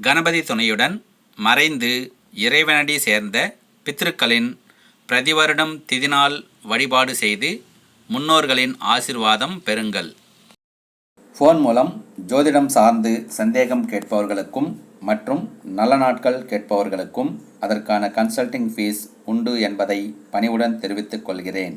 கணபதி துணையுடன் மறைந்து இறைவனடி சேர்ந்த பித்ருக்களின் பிரதிவருடம் திதிநாள் வழிபாடு செய்து முன்னோர்களின் ஆசிர்வாதம் பெறுங்கள். ஃபோன் மூலம் ஜோதிடம் சார்ந்து சந்தேகம் கேட்பவர்களுக்கும் மற்றும் நல்ல நாட்கள் கேட்பவர்களுக்கும் அதற்கான கன்சல்டிங் ஃபீஸ் உண்டு என்பதை பணிவுடன் தெரிவித்துக் கொள்கிறேன்.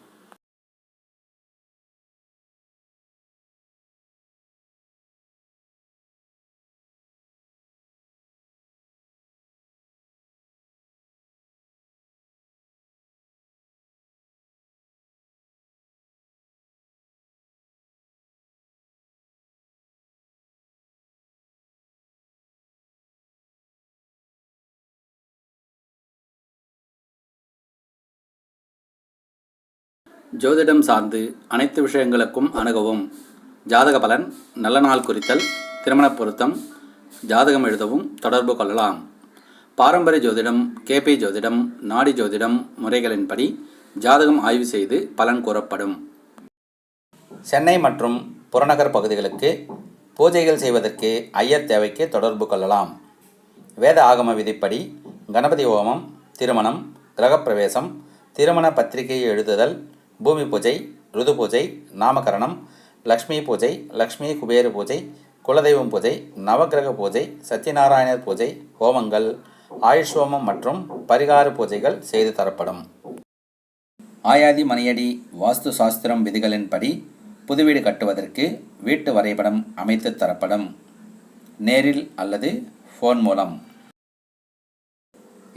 ஜோதிடம் சார்ந்து அனைத்து விஷயங்களுக்கும் அணுகவும். ஜாதக பலன் நல்ல நாள் குறித்தல் திருமணப் பொருத்தம் ஜாதகம் எழுதவும் தொடர்பு கொள்ளலாம். பாரம்பரிய ஜோதிடம் கேபி ஜோதிடம் நாடி ஜோதிடம் முறைகளின்படி ஜாதகம் ஆய்வு செய்து பலன் கூறப்படும். சென்னை மற்றும் புறநகர் பகுதிகளுக்கு பூஜைகள் செய்வதற்கு ஐயர் தேவைக்கு தொடர்பு கொள்ளலாம். வேத ஆகம விதிப்படி கணபதி ஹோமம் திருமணம் கிரகப்பிரவேசம் திருமண பத்திரிகை எழுதுதல் பூமி பூஜை ருது பூஜை நாமகரணம் லக்ஷ்மி பூஜை லக்ஷ்மி குபேர பூஜை குலதெய்வம் பூஜை நவக்கிரக பூஜை சத்யநாராயணர் பூஜை ஹோமங்கள் ஆயுஷ் ஹோமம் மற்றும் பரிகார பூஜைகள் செய்து தரப்படும். ஆயாதி மணியடி வாஸ்து சாஸ்திரம் விதிகளின்படி புது வீடு கட்டுவதற்கு வீட்டு வரைபடம் அமைத்து தரப்படும். நேரில் அல்லது ஃபோன் மூலம்.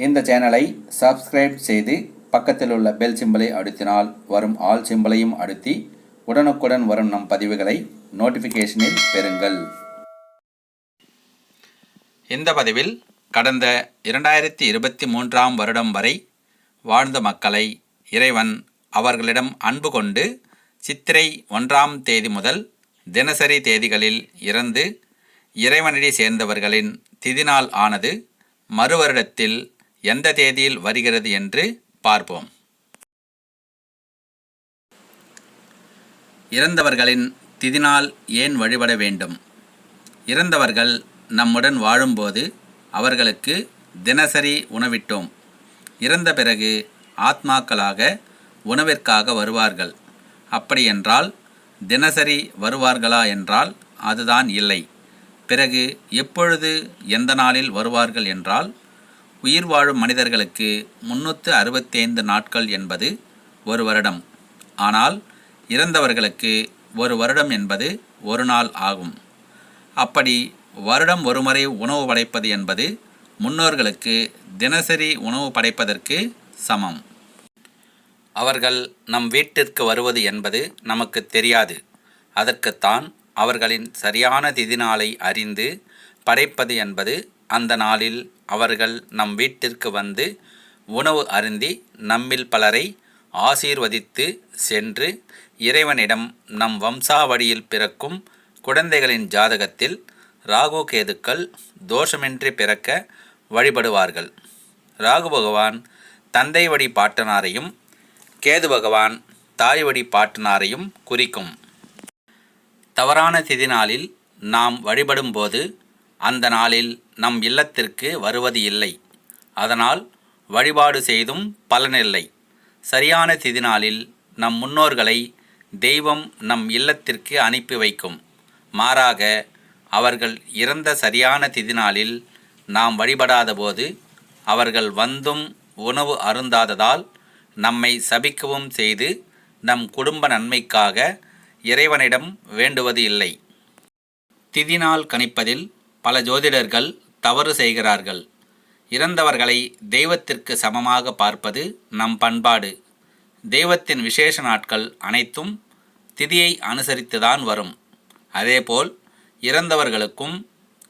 இந்த சேனலை சப்ஸ்கிரைப் செய்து பக்கத்தில் உள்ள பெல் சிம்பலை அழுத்தினால் வரும் ஆல் சிம்பலையும் அழுத்தி உடனுக்குடன் வரும் நம் பதிவுகளை நோட்டிஃபிகேஷனில் பெறுங்கள். இந்த பதிவில் கடந்த இரண்டாயிரத்தி இருபத்தி மூன்றாம் வருடம் வரை வாழ்ந்த மக்களை இறைவன் அவர்களிடம் அன்பு கொண்டு சித்திரை ஒன்றாம் தேதி முதல் தினசரி தேதிகளில் இறந்து இறைவனடி சேர்ந்தவர்களின் திதிநாள் ஆனது மறுவருடத்தில் எந்த தேதியில் வருகிறது என்று பார்ப்போம். இறந்தவர்களின் திதிநாள் ஏன் வழிபட வேண்டும்? இறந்தவர்கள் நம்முடன் வாழும்போது அவர்களுக்கு தினசரி உணவிட்டோம். இறந்த பிறகு ஆத்மாக்களாக உணவிற்காக வருவார்கள். அப்படியென்றால் தினசரி வருவார்களா என்றால் அதுதான் இல்லை. பிறகு எப்பொழுது எந்த நாளில் வருவார்கள் என்றால் உயிர் வாழும் மனிதர்களுக்கு முன்னூற்று அறுபத்தைந்து நாட்கள் என்பது ஒரு வருடம். ஆனால் இறந்தவர்களுக்கு ஒரு வருடம் என்பது ஒரு நாள் ஆகும். அப்படி வருடம் ஒருமுறை உணவு படைப்பது என்பது முன்னோர்களுக்கு தினசரி உணவு படைப்பதற்கு சமம். அவர்கள் நம் வீட்டிற்கு வருவது என்பது நமக்கு தெரியாது. அதற்குத்தான் அவர்களின் சரியான திதி நாளை அறிந்து படைப்பது என்பது அந்த நாளில் அவர்கள் நம் வீட்டிற்கு வந்து உணவு அருந்தி நம்மில் பலரை ஆசீர்வதித்து சென்று இறைவனிடம் நம் வம்சாவடியில் பிறக்கும் குழந்தைகளின் ஜாதகத்தில் ராகு கேதுக்கள் தோஷமின்றி பிறக்க வழிபடுவார்கள். ராகு பகவான் தந்தை வழி பாட்டனாரையும் கேது பகவான் தாய் வழி பாட்டனாரையும் குறிக்கும். தவறான திதி நாளில் நாம் வழிபடும்போது அந்த நாளில் நம் இல்லத்திற்கு வருவது இல்லை. அதனால் வழிபாடு செய்தும் பலனில்லை சரியான திதிநாளில் நம் முன்னோர்களை தெய்வம் நம் இல்லத்திற்கு அனுப்பி வைக்கும். மாறாக அவர்கள் இறந்த சரியான திதிநாளில் நாம் வழிபடாத போது அவர்கள் வந்தும் உணவு அருந்தாததால் நம்மை சபிக்கவும் செய்து நம் குடும்ப நன்மைக்காக இறைவனிடம் வேண்டுவது இல்லை. திதிநாள் கணிப்பதில் பல ஜோதிடர்கள் தவறு செய்கிறார்கள். இறந்தவர்களை தெய்வத்திற்கு சமமாக பார்ப்பது நம் பண்பாடு. தெய்வத்தின் விசேஷ நாட்கள் அனைத்தும் திதியை அனுசரித்துதான் வரும். அதேபோல் இறந்தவர்களுக்கும்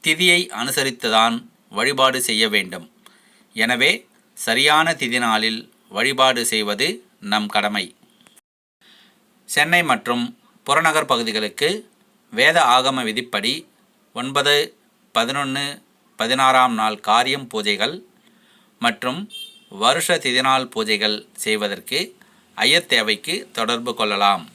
திதியை அனுசரித்துதான் வழிபாடு செய்ய வேண்டும். எனவே சரியான திதி நாளில் வழிபாடு செய்வது நம் கடமை. சென்னை மற்றும் புறநகர் பகுதிகளுக்கு வேத ஆகம விதிப்படி ஒன்பது பதினொன்று பதினாறாம் நாள் காரியம் பூஜைகள் மற்றும் வருஷ திதிநாள் பூஜைகள் செய்வதற்கு ஐயத்தேவைக்கு தொடர்பு கொள்ளலாம்.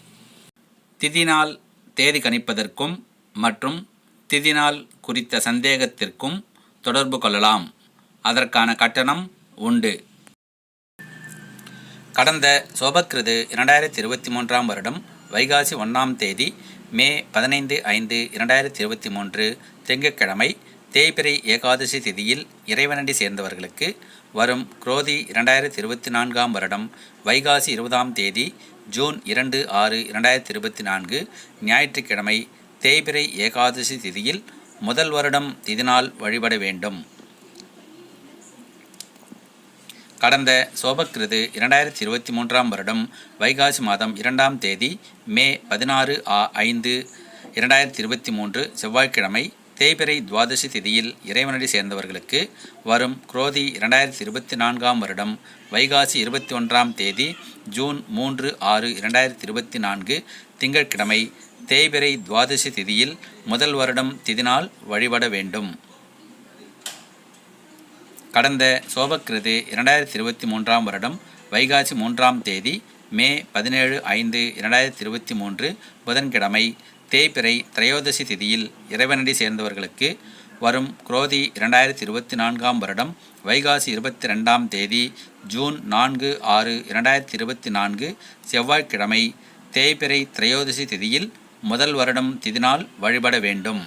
திதிநாள் தேதி கணிப்பதற்கும் மற்றும் திதிநாள் குறித்த சந்தேகத்திற்கும் தொடர்பு கொள்ளலாம். அதற்கான கட்டணம் உண்டு. கடந்த சோபக்கிருது இரண்டாயிரத்தி இருபத்தி மூன்றாம் வருடம் வைகாசி ஒன்றாம் தேதி மே பதினைந்து ஐந்து இரண்டாயிரத்தி இருபத்தி மூன்று திங்கட்கிழமை தேய்பிறை ஏகாதசி திதியில் இறைவனடி சேர்ந்தவர்களுக்கு வரும் குரோதி இரண்டாயிரத்தி இருபத்தி நான்காம் வருடம் வைகாசி இருபதாம் தேதி ஜூன் இரண்டு ஆறு இரண்டாயிரத்தி இருபத்தி நான்கு ஞாயிற்றுக்கிழமை தேய்பிறை ஏகாதசி திதியில் முதல் வருடம் திதினால் வழிபட வேண்டும். கடந்த சோபக்கிருது இரண்டாயிரத்தி இருபத்தி மூன்றாம் வருடம் வைகாசி மாதம் இரண்டாம் தேதி மே பதினாறு ஆ ஐந்து இரண்டாயிரத்தி இருபத்தி மூன்று செவ்வாய்க்கிழமை தேய்பிறை துவாதசி திதியில் இறைவனடி சேர்ந்தவர்களுக்கு வரும் குரோதி இரண்டாயிரத்தி இருபத்தி நான்காம் வருடம் வைகாசி இருபத்தி ஒன்றாம் தேதி ஜூன் மூன்று ஆறு இரண்டாயிரத்தி இருபத்தி நான்கு திங்கட்கிழமை தேய்பிறை துவாதசி திதியில் முதல் வருடம் திதினால் வழிபட வேண்டும். கடந்த சோபக்கிருது இரண்டாயிரத்தி இருபத்தி மூன்றாம் வருடம் வைகாசி மூன்றாம் தேதி மே பதினேழு ஐந்து இரண்டாயிரத்தி இருபத்தி மூன்று புதன்கிழமை தேய்பிறை திரையோதசி திதியில் இறைவனடி சேர்ந்தவர்களுக்கு வரும் குரோதி இரண்டாயிரத்தி இருபத்தி நான்காம் வருடம் வைகாசி இருபத்தி ரெண்டாம் தேதி ஜூன் நான்கு ஆறு இரண்டாயிரத்தி இருபத்தி நான்கு செவ்வாய்க்கிழமை தேய்பிறை திரையோதசி திதியில் முதல் வருடம் திதினால் வழிபட வேண்டும்.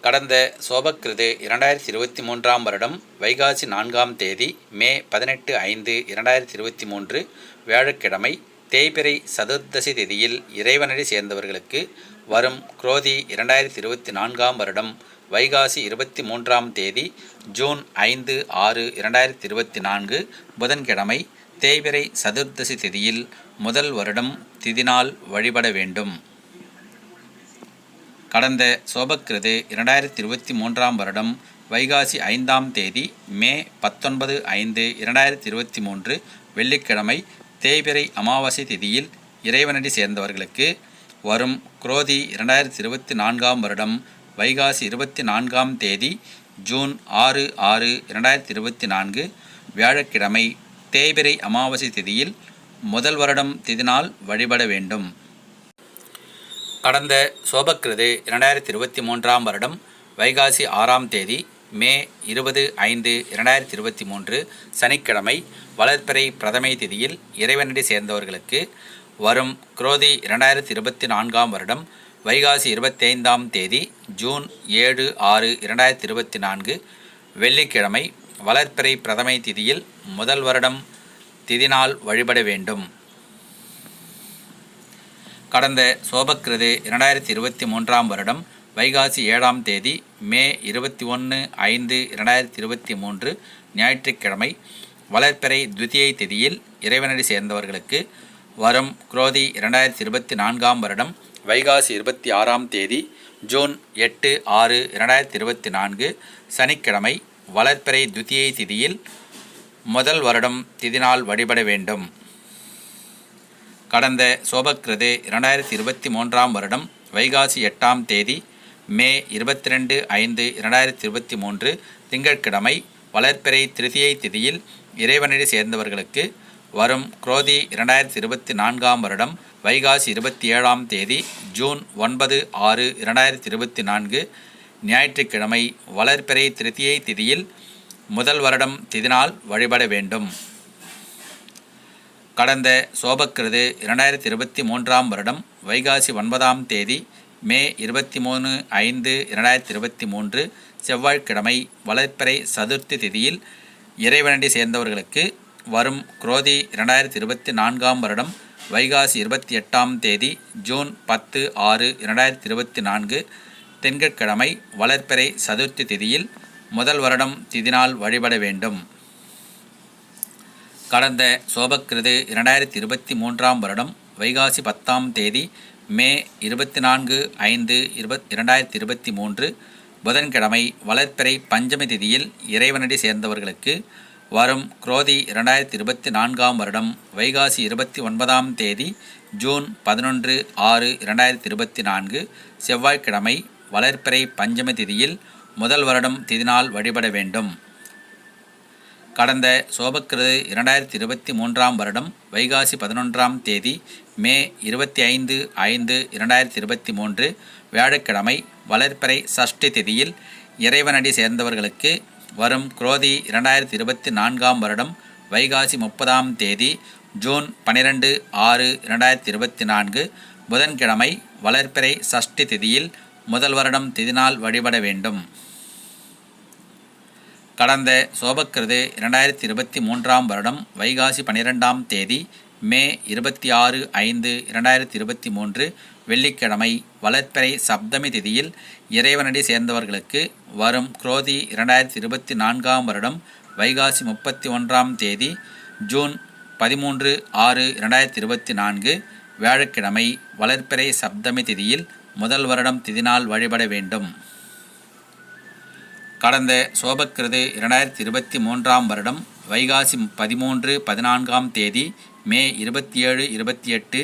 கடந்த சோபக்கிருது இரண்டாயிரத்தி இருபத்தி மூன்றாம் வருடம் வைகாசி நான்காம் தேதி மே பதினெட்டு ஐந்து இரண்டாயிரத்தி இருபத்தி மூன்று வியாழக்கிழமை தேய்பிறை சதுர்தசி திதியில் இறைவனடி சேர்ந்தவர்களுக்கு வரும் குரோதி இரண்டாயிரத்தி இருபத்தி நான்காம் வருடம் வைகாசி இருபத்தி மூன்றாம் தேதி ஜூன் ஐந்து ஆறு இரண்டாயிரத்தி இருபத்தி நான்கு புதன்கிழமை தேய்பிறை சதுர்தசி திதியில் முதல் வருடம் திதினால் வழிபட வேண்டும். கடந்த சோபக்கிருது இரண்டாயிரத்தி இருபத்தி மூன்றாம் வருடம் வைகாசி ஐந்தாம் தேதி மே பத்தொன்பது ஐந்து இரண்டாயிரத்தி இருபத்தி மூன்று வெள்ளிக்கிழமை தேய்பிரை அமாவாசை திதியில் இறைவனடி சேர்ந்தவர்களுக்கு வரும் குரோதி இரண்டாயிரத்தி இருபத்தி நான்காம் வருடம் வைகாசி இருபத்தி நான்காம் தேதி ஜூன் ஆறு ஆறு இரண்டாயிரத்தி இருபத்தி நான்கு வியாழக்கிழமை தேய்பிரை அமாவாசை திதியில் முதல் வருடம் திதினால் வழிபட வேண்டும். கடந்த சோபக்கிருது இரண்டாயிரத்தி இருபத்தி மூன்றாம் வருடம் வைகாசி ஆறாம் தேதி மே இருபது ஐந்து இரண்டாயிரத்தி இருபத்தி மூன்று சனிக்கிழமை வளர்ப்பிறை பிரதமை திதியில் இறைவனடி சேர்ந்தவர்களுக்கு வரும் குரோதி இரண்டாயிரத்தி இருபத்தி நான்காம் வருடம் வைகாசி இருபத்தைந்தாம் தேதி ஜூன் ஏழு ஆறு இரண்டாயிரத்தி இருபத்தி நான்கு வெள்ளிக்கிழமை வளர்ப்பிறை பிரதமை திதியில் முதல் வருடம் திதிநாள் வழிபட வேண்டும். கடந்த சோபக்கிருது இரண்டாயிரத்தி இருபத்தி மூன்றாம் வருடம் வைகாசி ஏழாம் தேதி மே இருபத்தி ஒன்று ஐந்து இரண்டாயிரத்தி இருபத்தி மூன்று ஞாயிற்றுக்கிழமை வளர்ப்பிறை துதியை திதியில் இறைவனடி சேர்ந்தவர்களுக்கு வரும் குரோதி இரண்டாயிரத்தி இருபத்தி நான்காம் வருடம் வைகாசி இருபத்தி ஆறாம் தேதி ஜூன் எட்டு ஆறு இரண்டாயிரத்தி இருபத்தி நான்கு சனிக்கிழமை வளர்ப்பிறை துதியை திதியில் முதல் வருடம் திதினால் வழிபட வேண்டும். கடந்த சோபக்ரது இரண்டாயிரத்தி இருபத்தி மூன்றாம் வருடம் வைகாசி எட்டாம் தேதி மே இருபத்தி ரெண்டு ஐந்து இரண்டாயிரத்தி இருபத்தி மூன்று திங்கட்கிழமை வளர்ப்பிறை திருதியை திதியில் இறைவனடி சேர்ந்தவர்களுக்கு வரும் குரோதி இரண்டாயிரத்தி இருபத்தி நான்காம் வருடம் வைகாசி இருபத்தி ஏழாம் தேதி ஜூன் ஒன்பது ஆறு இரண்டாயிரத்தி இருபத்தி நான்கு ஞாயிற்றுக்கிழமை வளர்ப்பிறை திருதியை திதியில் முதல் வருடம் திதினால் வழிபட வேண்டும். கடந்த சோபக்கிருது இரண்டாயிரத்தி இருபத்தி மூன்றாம் வருடம் வைகாசி ஒன்பதாம் தேதி மே இருபத்தி மூணு ஐந்து இரண்டாயிரத்தி இருபத்தி மூன்று செவ்வாய்க்கிழமை வளர்ப்பிறை சதுர்த்தி திதியில் இறைவனடி சேர்ந்தவர்களுக்கு வரும் குரோதி இரண்டாயிரத்தி இருபத்தி நான்காம் வருடம் வைகாசி இருபத்தி எட்டாம் தேதி ஜூன் பத்து ஆறு இரண்டாயிரத்தி இருபத்தி நான்கு திங்கட்கிழமை வளர்ப்பிறை சதுர்த்தி திதியில் முதல் வருடம் திதினால் வழிபட வேண்டும். கடந்த சோபக்கிருது இரண்டாயிரத்தி இருபத்தி மூன்றாம் வருடம் வைகாசி பத்தாம் தேதி மே இருபத்தி நான்கு ஐந்து இருபத் இரண்டாயிரத்தி இருபத்தி மூன்று புதன்கிழமை வளர்ப்பிறை பஞ்சமி திதியில் இறைவனடி சேர்ந்தவர்களுக்கு வரும் குரோதி இரண்டாயிரத்தி இருபத்தி நான்காம் வருடம் வைகாசி இருபத்தி ஒன்பதாம் தேதி ஜூன் பதினொன்று ஆறு இரண்டாயிரத்தி இருபத்தி நான்கு செவ்வாய்க்கிழமை வளர்ப்பிறை பஞ்சமி திதியில் முதல் வருடம் திதினால் வழிபட வேண்டும். கடந்த சோபக்கிருது இரண்டாயிரத்தி இருபத்தி மூன்றாம் வருடம் வைகாசி பதினொன்றாம் தேதி மே இருபத்தி ஐந்து ஐந்து இரண்டாயிரத்தி இருபத்தி மூன்று வியாழக்கிழமை வளர்ப்பிறை சஷ்டி திதியில் இறைவனடி சேர்ந்தவர்களுக்கு வரும் குரோதி இரண்டாயிரத்தி இருபத்தி நான்காம் வருடம் வைகாசி முப்பதாம் தேதி ஜூன் பனிரெண்டு ஆறு இரண்டாயிரத்தி இருபத்தி நான்கு புதன்கிழமை வளர்ப்பிறை சஷ்டி திதியில் முதல் வருடம் திதிநாள் வழிபட வேண்டும். கடந்த சோபக்கிருது இரண்டாயிரத்தி இருபத்தி மூன்றாம் வருடம் வைகாசி பன்னிரெண்டாம் தேதி மே இருபத்தி ஆறு ஐந்து இரண்டாயிரத்தி இருபத்தி மூன்று வெள்ளிக்கிழமை வளர்ப்பிறை சப்தமி திதியில் இறைவனடி சேர்ந்தவர்களுக்கு வரும் குரோதி இரண்டாயிரத்தி இருபத்தி நான்காம் வருடம் வைகாசி முப்பத்தி ஒன்றாம் தேதி ஜூன் பதிமூன்று ஆறு இரண்டாயிரத்தி இருபத்தி நான்கு வியாழக்கிழமை வளர்ப்பிறை சப்தமி திதியில் முதல் வருடம் திதிநாள் வழிபட வேண்டும். கடந்த சோபக்கிருது இரண்டாயிரத்தி இருபத்தி மூன்றாம் வருடம் வைகாசி பதிமூன்று பதினான்காம் தேதி மே இருபத்தி ஏழு இருபத்தி எட்டு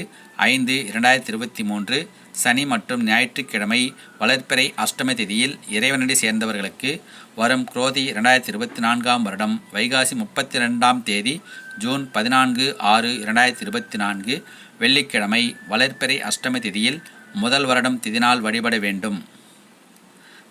ஐந்து இரண்டாயிரத்தி இருபத்தி மூன்று சனி மற்றும் ஞாயிற்றுக்கிழமை வளர்ப்பிறை அஷ்டமி திதியில் இறைவனடி சேர்ந்தவர்களுக்கு வரும் குரோதி இரண்டாயிரத்தி இருபத்தி நான்காம் வருடம் வைகாசி முப்பத்தி ரெண்டாம் தேதி ஜூன் பதினான்கு ஆறு இரண்டாயிரத்தி இருபத்தி நான்கு வெள்ளிக்கிழமை வளர்ப்பிறை அஷ்டமி திதியில் முதல் வருடம் திதினால் வழிபட வேண்டும்.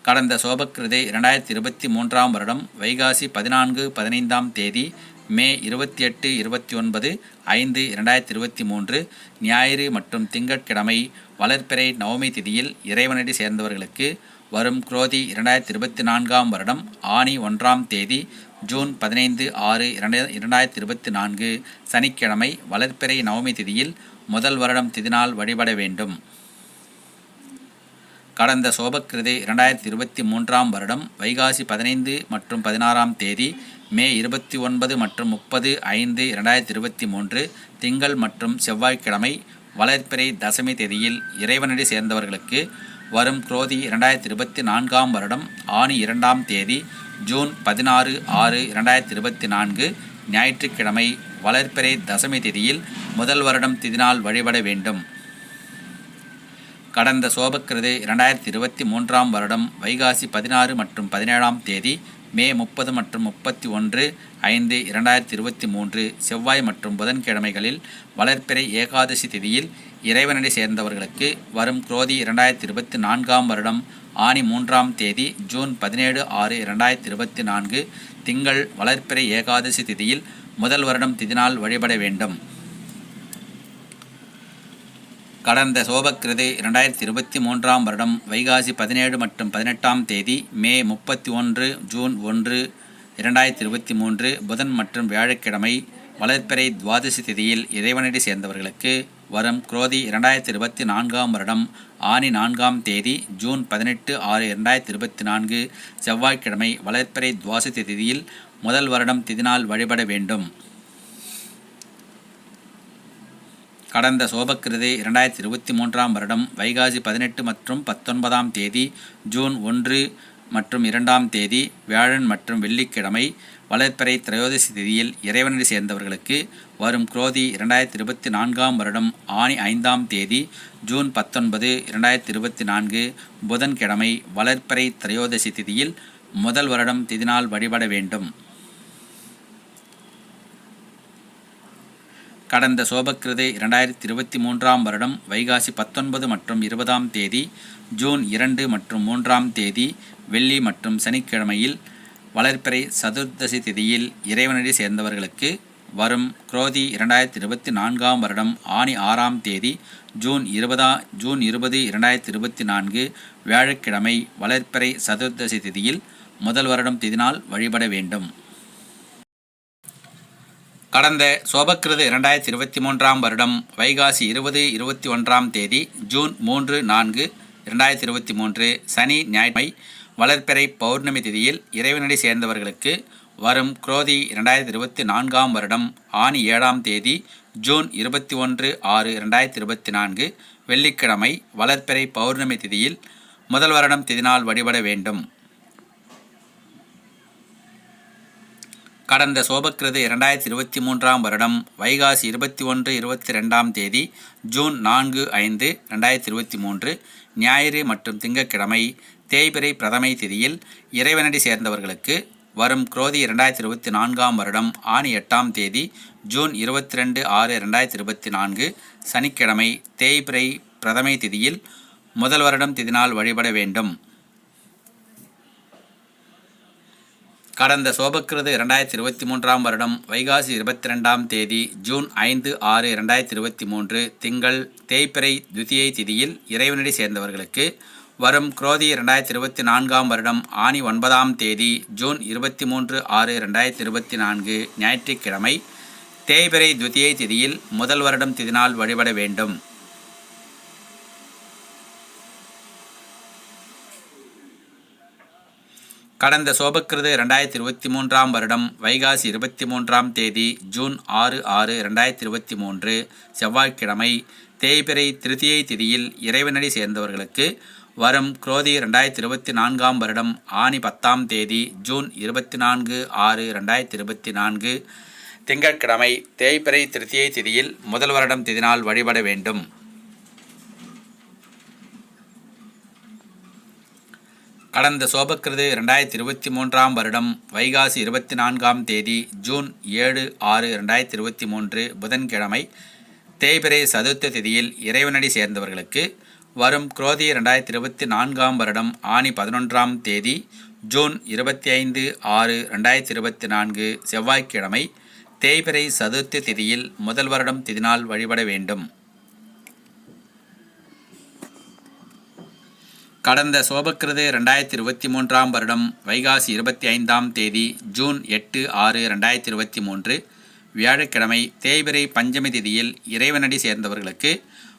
கடந்த சோபக்கிருதை இரண்டாயிரத்தி இருபத்தி மூன்றாம் வருடம் வைகாசி பதினான்கு பதினைந்தாம் தேதி மே இருபத்தி எட்டு இருபத்தி ஒன்பது ஐந்து இரண்டாயிரத்தி இருபத்தி மூன்று ஞாயிறு மற்றும் திங்கட்கிழமை வளர்ப்பிறை நவமி திதியில் இறைவனடி சேர்ந்தவர்களுக்கு வரும் குரோதி இரண்டாயிரத்தி இருபத்தி நான்காம் வருடம் ஆணி ஒன்றாம் தேதி ஜூன் பதினைந்து ஆறு இரண்டாயிரத்தி இருபத்தி நான்கு சனிக்கிழமை வளர்ப்பிறை நவமி திதியில் முதல் வருடம் திதினால் வழிபட வேண்டும். கடந்த சோபக்கிருதை இரண்டாயிரத்தி இருபத்தி மூன்றாம் வருடம் வைகாசி பதினைந்து மற்றும் பதினாறாம் தேதி மே இருபத்தி ஒன்பது மற்றும் முப்பது ஐந்து இரண்டாயிரத்தி இருபத்தி மூன்று திங்கள் மற்றும் செவ்வாய்க்கிழமை வளர்ப்பிறை தசமி தேதியில் இறைவனடி சேர்ந்தவர்களுக்கு வரும் குரோதி இரண்டாயிரத்தி இருபத்தி நான்காம் வருடம் ஆணி இரண்டாம் தேதி ஜூன் பதினாறு ஆறு இரண்டாயிரத்தி இருபத்தி நான்கு ஞாயிற்றுக்கிழமை வளர்ப்பிறை தசமி திதியில் முதல் வருடம் திதிநாள் வழிபட வேண்டும். கடந்த சோபக்கிருது இரண்டாயிரத்தி இருபத்தி மூன்றாம் வருடம் வைகாசி பதினாறு மற்றும் பதினேழாம் தேதி மே முப்பது மற்றும் முப்பத்தி ஒன்று ஐந்து இரண்டாயிரத்தி இருபத்தி மூன்று செவ்வாய் மற்றும் புதன்கிழமைகளில் வளர்ப்பிறை ஏகாதசி திதியில் இறைவனடி சேர்ந்தவர்களுக்கு வரும் குரோதி இரண்டாயிரத்தி இருபத்தி நான்காம் வருடம் ஆணி மூன்றாம் தேதி ஜூன் பதினேழு ஆறு இரண்டாயிரத்தி இருபத்தி நான்கு திங்கள் வளர்ப்பிறை ஏகாதசி திதியில் முதல் வருடம் திதினால் வழிபட வேண்டும். கடந்த சோபக்கிருது இரண்டாயிரத்தி இருபத்தி மூன்றாம் வருடம் வைகாசி பதினேழு மற்றும் பதினெட்டாம் தேதி மே முப்பத்தி ஒன்று ஜூன் ஒன்று இரண்டாயிரத்தி இருபத்தி மூன்று புதன் மற்றும் வியாழக்கிழமை வளர்ப்பிறை துவாதசி திதியில் இறைவனடி சேர்ந்தவர்களுக்கு வரும் குரோதி இரண்டாயிரத்தி இருபத்தி நான்காம் வருடம் ஆணி நான்காம் தேதி ஜூன் பதினெட்டு ஆறு இரண்டாயிரத்தி இருபத்தி நான்கு செவ்வாய்க்கிழமை வளர்ப்பிறை துவாசதி திதியில் முதல் வருடம் திதினால் வழிபட வேண்டும். கடந்த சோபக்கிருதி இரண்டாயிரத்தி இருபத்தி மூன்றாம் வருடம் வைகாசி பதினெட்டு மற்றும் பத்தொன்பதாம் தேதி ஜூன் ஒன்று மற்றும் இரண்டாம் தேதி வியாழன் மற்றும் வெள்ளிக்கிழமை வளர்ப்பறை திரையோதசி திதியில் இறைவனடி சேர்ந்தவர்களுக்கு வரும் குரோதி இரண்டாயிரத்தி இருபத்தி நான்காம் வருடம் ஆணி ஐந்தாம் தேதி ஜூன் பத்தொன்பது இரண்டாயிரத்தி இருபத்தி நான்கு புதன்கிழமை வளர்ப்பறை திரையோதசி திதியில் முதல் வருடம் திதிநாள் வழிபட வேண்டும். கடந்த சோபக்கிருதை இரண்டாயிரத்தி இருபத்தி மூன்றாம் வருடம் வைகாசி பத்தொன்பது மற்றும் இருபதாம் தேதி ஜூன் இரண்டு மற்றும் மூன்றாம் தேதி வெள்ளி மற்றும் சனிக்கிழமையில் வளர்ப்பிறை சதுர்தசி திதியில் இறைவனடி சேர்ந்தவர்களுக்கு வரும் குரோதி இரண்டாயிரத்தி இருபத்தி நான்காம் வருடம் ஆணி ஆறாம் தேதி ஜூன் இருபதா ஜூன் இருபது இரண்டாயிரத்தி இருபத்தி நான்கு வியாழக்கிழமை வளர்ப்பிறை சதுர்தசி திதியில் முதல் வருடம் திதினால் வழிபட வேண்டும். கடந்த சோபக்கிருது இரண்டாயிரத்தி இருபத்தி மூன்றாம் வருடம் வைகாசி இருபது இருபத்தி ஒன்றாம் தேதி ஜூன் மூன்று நான்கு இரண்டாயிரத்தி இருபத்தி மூன்று சனி ஞாயிற்றுமை வளர்ப்பிறை பௌர்ணமி திதியில் இறைவனடி சேர்ந்தவர்களுக்கு வரும் குரோதி இரண்டாயிரத்தி இருபத்தி நான்காம் வருடம் ஆணி ஏழாம் தேதி ஜூன் இருபத்தி ஒன்று ஆறு இரண்டாயிரத்தி இருபத்தி நான்கு வெள்ளிக்கிழமை வளர்ப்பிறை பௌர்ணமி திதியில் முதல் வருடம் திதினால் வழிபட வேண்டும். கடந்த சோபக்கிருது இரண்டாயிரத்தி இருபத்தி மூன்றாம் வருடம் வைகாசி இருபத்தி ஒன்று இருபத்தி ரெண்டாம் தேதி ஜூன் நான்கு ஐந்து ரெண்டாயிரத்தி இருபத்தி மூன்று ஞாயிறு மற்றும் திங்கட்கிழமை தேய்பிரை பிரதமை திதியில் இறைவனடி சேர்ந்தவர்களுக்கு வரும் குரோதி இரண்டாயிரத்தி இருபத்தி நான்காம் வருடம் ஆணி எட்டாம் தேதி ஜூன் இருபத்தி ரெண்டு ஆறு ரெண்டாயிரத்தி இருபத்தி நான்கு சனிக்கிழமை தேய்பிரை பிரதமை திதியில் முதல் வருடம் திதினால் வழிபட வேண்டும். கடந்த சோபக்கிருது இரண்டாயிரத்தி இருபத்தி மூன்றாம் வருடம் வைகாசி இருபத்தி ரெண்டாம் தேதி ஜூன் ஐந்து ஆறு இரண்டாயிரத்தி இருபத்தி மூன்று திங்கள் தேய்பிறை துதியை திதியில் இறைவனடி சேர்ந்தவர்களுக்கு வரும் குரோதி இரண்டாயிரத்தி இருபத்தி நான்காம் வருடம் ஆணி ஒன்பதாம் தேதி ஜூன் இருபத்தி மூன்று ஆறு ரெண்டாயிரத்தி இருபத்தி நான்கு ஞாயிற்றுக்கிழமை தேய்பிறை துதியை திதியில் முதல் வருடம் திதினால் வழிபட வேண்டும். கடந்த சோபக்கிருது ரெண்டாயிரத்தி இருபத்தி மூன்றாம் வருடம் வைகாசி இருபத்தி மூன்றாம் தேதி ஜூன் ஆறு ஆறு ரெண்டாயிரத்தி இருபத்தி மூன்று செவ்வாய்க்கிழமை தேய்பிறை திருதியை திதியில் இறைவனடி சேர்ந்தவர்களுக்கு வரும் குரோதி ரெண்டாயிரத்தி இருபத்தி நான்காம் வருடம் ஆணி பத்தாம் தேதி ஜூன் இருபத்தி நான்கு ஆறு ரெண்டாயிரத்தி இருபத்தி நான்கு திங்கட்கிழமை தேய்பிறை திருத்தியை திதியில் முதல் வருடம் திதினால் வழிபட வேண்டும். கடந்த சோபக்கிருது ரெண்டாயிரத்தி இருபத்தி மூன்றாம் வருடம் வைகாசி இருபத்தி நான்காம் தேதி ஜூன் ஏழு ஆறு ரெண்டாயிரத்தி இருபத்தி மூன்று புதன்கிழமை தேய்பிரை சதுர்த்த திதியில் இறைவனடி சேர்ந்தவர்களுக்கு வரும் குரோதி ரெண்டாயிரத்தி இருபத்தி நான்காம் வருடம் ஆணி பதினொன்றாம் தேதி ஜூன் இருபத்தி ஐந்து ஆறு ரெண்டாயிரத்தி இருபத்தி நான்கு செவ்வாய்க்கிழமை தேய்பிரை சதுர்த்தி திதியில் முதல் வருடம் திதினால் வழிபட வேண்டும். கடந்த சோபக்கிருது ரெண்டாயிரத்தி இருபத்தி மூன்றாம் வருடம் வைகாசி இருபத்தி ஐந்தாம் தேதி ஜூன் எட்டு ஆறு ரெண்டாயிரத்தி இருபத்தி மூன்று வியாழக்கிழமை தேய்பிரை பஞ்சமி திதியில் இறைவனடி சேர்ந்தவர்களுக்கு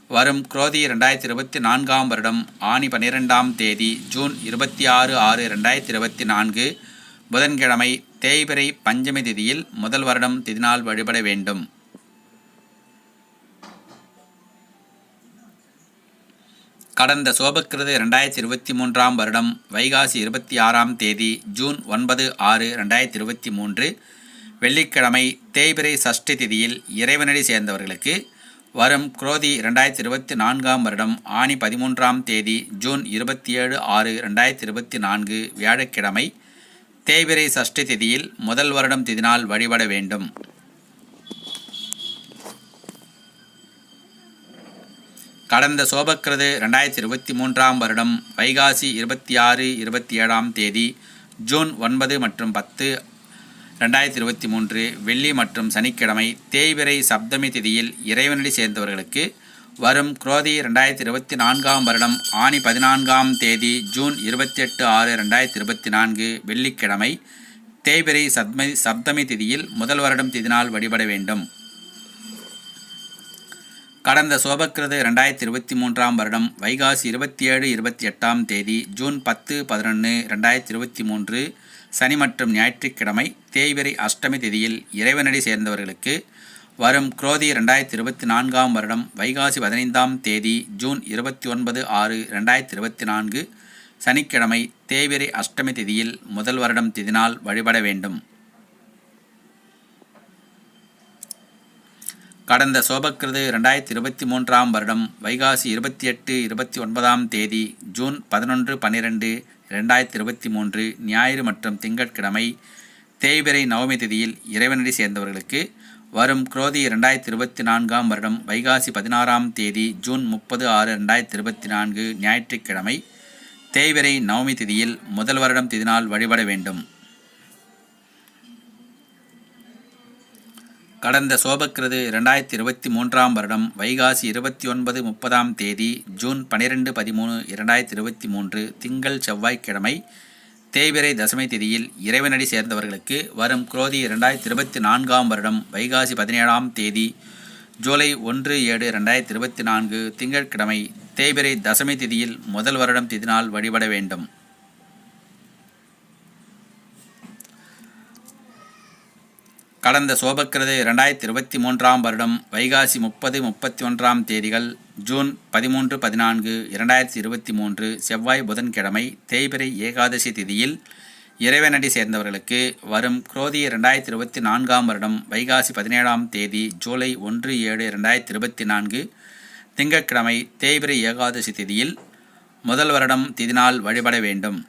வரும் குரோதி ரெண்டாயிரத்தி இருபத்தி நான்காம் வருடம் ஆணி பன்னிரெண்டாம் தேதி ஜூன் இருபத்தி ஆறு ஆறு ரெண்டாயிரத்தி இருபத்தி நான்கு புதன்கிழமை தேய்பிரை பஞ்சமி திதியில் முதல் வருடம் திதினால் வழிபட வேண்டும். கடந்த சோபக்கிருது ரெண்டாயிரத்தி இருபத்தி மூன்றாம் வருடம் வைகாசி இருபத்தி ஆறாம் தேதி ஜூன் ஒன்பது ஆறு ரெண்டாயிரத்தி இருபத்தி மூன்று வெள்ளிக்கிழமை தேய்பிரை சஷ்டி திதியில் இறைவனடி சேர்ந்தவர்களுக்கு வரும் குரோதி ரெண்டாயிரத்தி இருபத்தி நான்காம் வருடம் ஆணி பதிமூன்றாம் தேதி ஜூன் இருபத்தி ஏழு ஆறு ரெண்டாயிரத்தி இருபத்தி நான்கு வியாழக்கிழமை தேய்பிரை சஷ்டி திதியில் முதல் வருடம் திதினால் வழிபட வேண்டும். கடந்த சோபக்கிரது ரெண்டாயிரத்தி இருபத்தி மூன்றாம் வருடம் வைகாசி இருபத்தி ஆறு இருபத்தி ஏழாம் தேதி ஜூன் ஒன்பது மற்றும் பத்து ரெண்டாயிரத்தி இருபத்தி மூன்று வெள்ளி மற்றும் சனிக்கிழமை தேய்பிரை சப்தமி திதியில் இறைவனடி சேர்ந்தவர்களுக்கு வரும் குரோதி ரெண்டாயிரத்தி இருபத்தி நான்காம் வருடம் ஆணி பதினான்காம் தேதி ஜூன் இருபத்தி எட்டு ஆறு ரெண்டாயிரத்தி இருபத்தி நான்கு வெள்ளிக்கிழமை தேய்பிரை சப்தமி சப்தமி திதியில் முதல் வருடம் திதினால் வழிபட வேண்டும். கடந்த சோபக்கிருது ரெண்டாயிரத்தி இருபத்தி மூன்றாம் வருடம் வைகாசி இருபத்தி ஏழு இருபத்தி எட்டாம் தேதி ஜூன் பத்து பதினொன்று ரெண்டாயிரத்தி இருபத்தி மூன்று சனி மற்றும் ஞாயிற்றுக்கிழமை தேய்பிரை அஷ்டமி திதியில் இறைவனடி சேர்ந்தவர்களுக்கு வரும் குரோதி ரெண்டாயிரத்தி இருபத்தி நான்காம் வருடம் வைகாசி பதினைந்தாம் தேதி ஜூன் இருபத்தி ஒன்பது ஆறு ரெண்டாயிரத்தி இருபத்தி நான்கு சனிக்கிழமை தேவிரை அஷ்டமி திதியில் முதல் வருடம் திதினால் வழிபட வேண்டும். கடந்த சோபக்கிருது ரெண்டாயிரத்தி இருபத்தி மூன்றாம் வருடம் வைகாசி இருபத்தி எட்டு இருபத்தி ஒன்பதாம் தேதி ஜூன் பதினொன்று பன்னிரெண்டு ரெண்டாயிரத்தி இருபத்தி மூன்று ஞாயிறு மற்றும் திங்கட்கிழமை தேய்பிரை நவமி திதியில் இறைவனடி சேர்ந்தவர்களுக்கு வரும் குரோதி ரெண்டாயிரத்தி இருபத்தி நான்காம் வருடம் வைகாசி பதினாறாம் தேதி ஜூன் முப்பது ஆறு ரெண்டாயிரத்தி இருபத்தி நான்கு ஞாயிற்றுக்கிழமை தேய்பிரை நவமி திதியில் முதல் வருடம் திதினால் வழிபட வேண்டும். கடந்த சோபக்கிருது இரண்டாயிரத்தி இருபத்தி மூன்றாம் வருடம் வைகாசி இருபத்தி ஒன்பது முப்பதாம் தேதி ஜூன் பனிரெண்டு பதிமூணு இரண்டாயிரத்தி இருபத்தி மூன்று திங்கள் செவ்வாய்க்கிழமை தேய்பிரை தசமை திதியில் இறைவனடி சேர்ந்தவர்களுக்கு வரும் குரோதி இரண்டாயிரத்தி இருபத்தி நான்காம் வருடம் வைகாசி பதினேழாம் தேதி ஜூலை ஒன்று ஏழு ரெண்டாயிரத்தி இருபத்தி நான்கு திங்கட்கிழமை தேய்பிரை தசமி திதியில் முதல் வருடம் திதினால் வழிபட வேண்டும். கடந்த சோபக்கிரது இரண்டாயிரத்தி இருபத்தி மூன்றாம் வருடம் வைகாசி முப்பது முப்பத்தி ஒன்றாம் தேதிகள் ஜூன் பதிமூன்று பதினான்கு இரண்டாயிரத்தி இருபத்தி மூன்று செவ்வாய் புதன்கிழமை தேய்பிரை ஏகாதசி திதியில் இறைவனடி சேர்ந்தவர்களுக்கு வரும் குரோதி ரெண்டாயிரத்தி இருபத்தி நான்காம் வருடம் வைகாசி பதினேழாம் தேதி ஜூலை ஒன்று ஏழு இரண்டாயிரத்தி இருபத்தி நான்கு திங்கட்கிழமை தேய்பிரை ஏகாதசி திதியில் முதல் வருடம் திதினால் வழிபட வேண்டும்.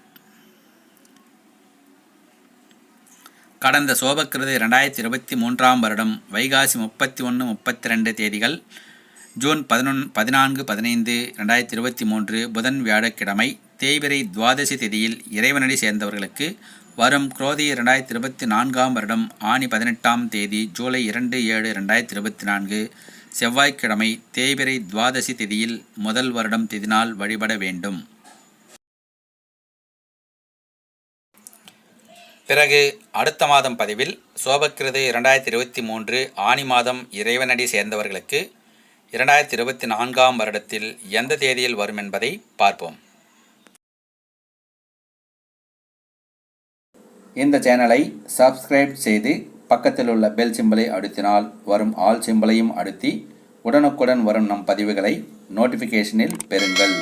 கடந்த சோபக்கிருது ரெண்டாயிரத்தி இருபத்தி மூன்றாம் வருடம் வைகாசி முப்பத்தி ஒன்று முப்பத்தி ரெண்டு தேதிகள் ஜூன் பதினொன் பதினான்கு பதினைந்து ரெண்டாயிரத்தி இருபத்தி மூன்று புதன் வியாழக்கிழமை தேய்பிரை துவாதசி திதியில் இறைவனடி சேர்ந்தவர்களுக்கு வரும் குரோதி ரெண்டாயிரத்தி இருபத்தி நான்காம் வருடம் ஆணி பதினெட்டாம் தேதி ஜூலை இரண்டு ஏழு ரெண்டாயிரத்தி இருபத்தி நான்கு செவ்வாய்க்கிழமை தேய்பிரை துவாதசி திதியில் முதல் வருடம் திதினால் வழிபட வேண்டும். பிறகு அடுத்த மாதம் பதிவில் சோபக்கிருது இரண்டாயிரத்தி இருபத்தி மூன்று ஆணி மாதம் இறைவனடி சேர்ந்தவர்களுக்கு இரண்டாயிரத்தி இருபத்தி நான்காம் வருடத்தில் எந்த தேதியில் வரும் என்பதை பார்ப்போம். இந்த சேனலை சப்ஸ்கிரைப் செய்து பக்கத்தில் உள்ள பெல் சிம்பலை அழுத்தினால் வரும் ஆல் சிம்பலையும் அழுத்தி உடனுக்குடன் வரும் நம் பதிவுகளை நோட்டிஃபிகேஷனில் பெறுங்கள்.